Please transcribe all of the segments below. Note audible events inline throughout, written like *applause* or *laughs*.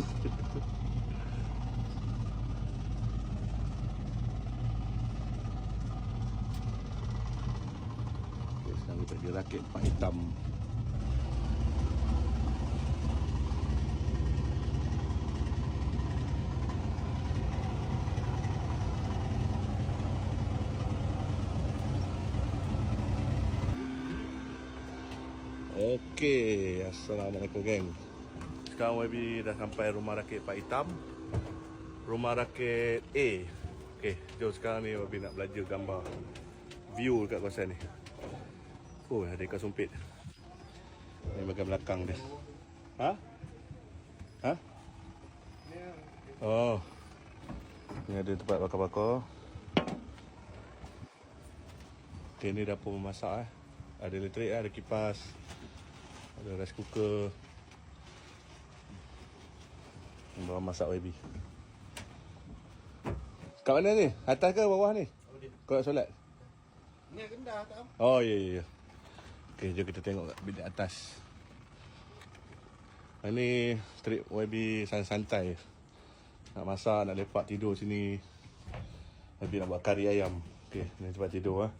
Okay, sekarang kita pergi rakit Hitam. Okey, Assalamualaikum geng. Sekarang YB dah sampai rumah rakit Pak Hitam. Rumah rakit A. Okey, jom sekarang ni YB nak belajar gambar view dekat kawasan ni. Oh, ada ikan sumpit. Ni bahagian belakang dia. Ha? Ha? Oh. Ni ada tempat bakar-bakar. Okay, ni dapur memasak eh. Ada elektrik eh, ada kipas. Ada rice cooker. Bawa masak YB. Kat mana ni? Atas ke bawah ni? Kau nak solat? Ni rendah tak? Oh ya ya ya. Okey, jom kita tengok kat bilik atas. Ini trip YB santai-santai. Nak masak, nak lepak tidur sini. YB nak buat kari ayam. Okey, ni tempat tidur ah.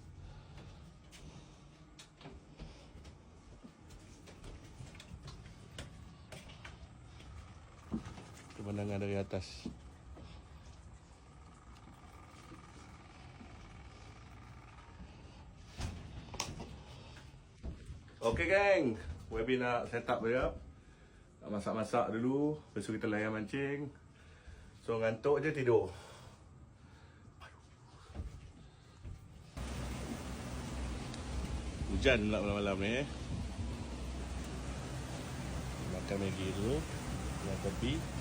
Pemandangan dari atas. Okey geng, Webi nak set up dia. Nak masak-masak dulu, lepas kita layan mancing. So ngantuk je tidur. Hujan pula malam-malam ni eh. Makan Maggi dulu. Dengan kopi.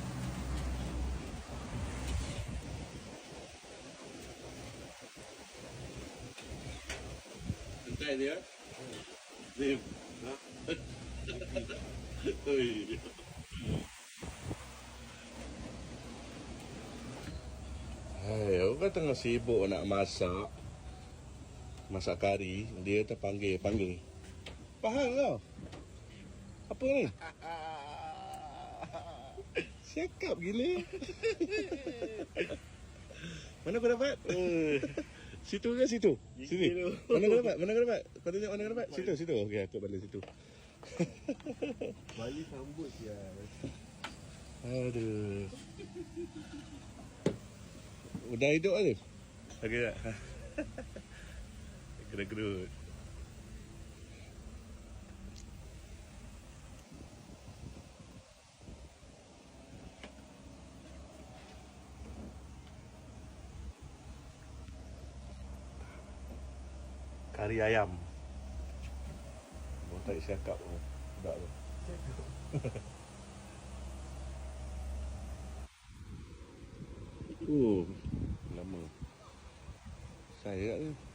Zim. Ha? Oi. Hai, aku kan tengah sibuk nak masak. Masak kari, dia terpanggil, panggil. Faham kau? Apa ni? Cakap gila. *laughs* Mana kau dapat? Situ ke situ? Sini. Mana kau dapat? Mana kau dapat? Kau tunjuk mana kau dapat? Situ, situ. Okey, aku balik situ. *laughs* Bali sambut ya. Aduh. Udah hidup ada? Okey tak? *laughs* Gerut-gerut. Kari ayam. Mau tak cakap tu. Budak tu. Oh, lama. Saya kat ni.